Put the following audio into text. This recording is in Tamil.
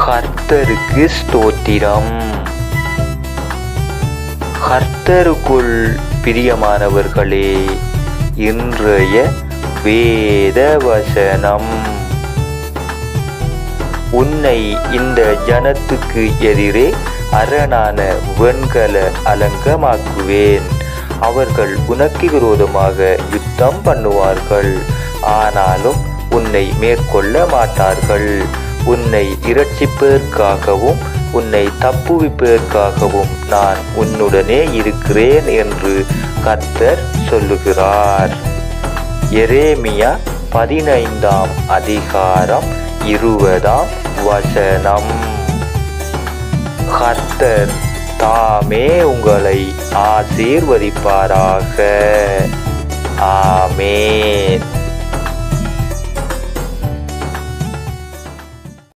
கர்த்தருக்கு ஸ்தோத்திரம். கர்த்தருக்குள் பிரியமானவர்களே இன்றைய வேத வசனம் உன்னை இந்த ஜனத்துக்கு எதிரே அரணான வெண்கல அலங்கமாக்குவேன். அவர்கள் உனக்கு விரோதமாக யுத்தம் பண்ணுவார்கள். ஆனாலும் உன்னை மேற்கொள்ள மாட்டார்கள். உன்னை இரட்சிப்பதற்காகவும் உன்னை தப்புவிப்பதற்காகவும் நான் உன்னுடனே இருக்கிறேன் என்று கர்த்தர் சொல்லுகிறார். எரேமியா பதினைந்தாம் அதிகாரம் இருபதாம் வசனம். கர்த்தர் தாமே உங்களை ஆசீர்வதிப்பாராக. ஆமேன்.